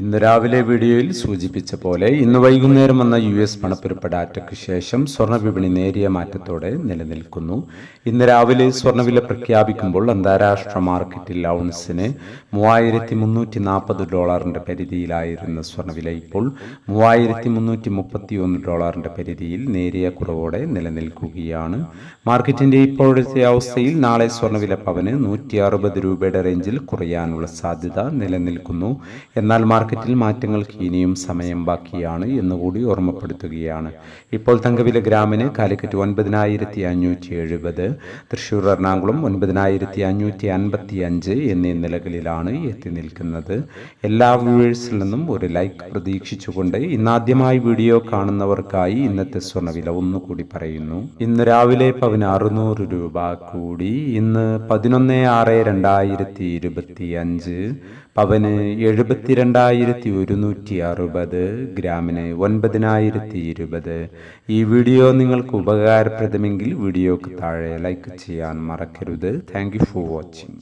ഇന്ന് രാവിലെ വീഡിയോയിൽ സൂചിപ്പിച്ച പോലെ ഇന്ന് വൈകുന്നേരം വന്ന യു എസ് പണപ്പെരുപ്പ ഡാറ്റയ്ക്ക് ശേഷം സ്വർണ നേരിയ മാറ്റത്തോടെ നിലനിൽക്കുന്നു. ഇന്ന് രാവിലെ സ്വർണവില പ്രഖ്യാപിക്കുമ്പോൾ അന്താരാഷ്ട്ര മാർക്കറ്റിൽ ഔൺസിന് മൂവായിരത്തി മുന്നൂറ്റി നാൽപ്പത് ഡോളറിന്റെ പരിധിയിലായിരുന്ന സ്വർണവില ഇപ്പോൾ മൂവായിരത്തി മുന്നൂറ്റി മുപ്പത്തി ഒന്ന് ഡോളറിന്റെ പരിധിയിൽ നേരിയ കുറവോടെ നിലനിൽക്കുകയാണ്. മാർക്കറ്റിന്റെ ഇപ്പോഴത്തെ അവസ്ഥയിൽ നാളെ സ്വർണവില പവന് നൂറ്റി അറുപത് രൂപയുടെ റേഞ്ചിൽ കുറയാനുള്ള സാധ്യത നിലനിൽക്കുന്നു. എന്നാൽ മാർക്കറ്റിൽ മാറ്റങ്ങൾക്ക് ഇനിയും സമയം ബാക്കിയാണ് എന്നുകൂടി ഓർമ്മപ്പെടുത്തുകയാണ്. ഇപ്പോൾ തങ്കവില ഗ്രാമിന് കാലിക്കറ്റ് ഒൻപതിനായിരത്തി അഞ്ഞൂറ്റി എഴുപത് തൃശ്ശൂർ എറണാകുളം ഒൻപതിനായിരത്തി അഞ്ഞൂറ്റി അൻപത്തി അഞ്ച് എന്നീ നിലകളിലാണ് എത്തി നിൽക്കുന്നത്. എല്ലാ വ്യൂവേഴ്സിൽ നിന്നും ഒരു ലൈക്ക് പ്രതീക്ഷിച്ചുകൊണ്ട് ഇന്നാദ്യമായി വീഡിയോ കാണുന്നവർക്കായി ഇന്നത്തെ സ്വർണവില ഒന്നുകൂടി പറയുന്നു. ഇന്ന് രാവിലെ പവന് അറുന്നൂറ് രൂപ കൂടി ഇന്ന് പതിനൊന്ന് ആറ് രണ്ടായിരത്തി ഇരുപത്തി അഞ്ച് പവന് എഴുപത്തിരണ്ടായിരത്തി ഒരുന്നൂറ്റി അറുപത് ഗ്രാമിന് ഒൻപതിനായിരത്തി ഇരുപത് ഈ വീഡിയോ നിങ്ങൾക്ക് ഉപകാരപ്രദമെങ്കിൽ വീഡിയോക്ക് താഴെ ലൈക്ക് ചെയ്യാൻ മറക്കരുത്. Thank for watching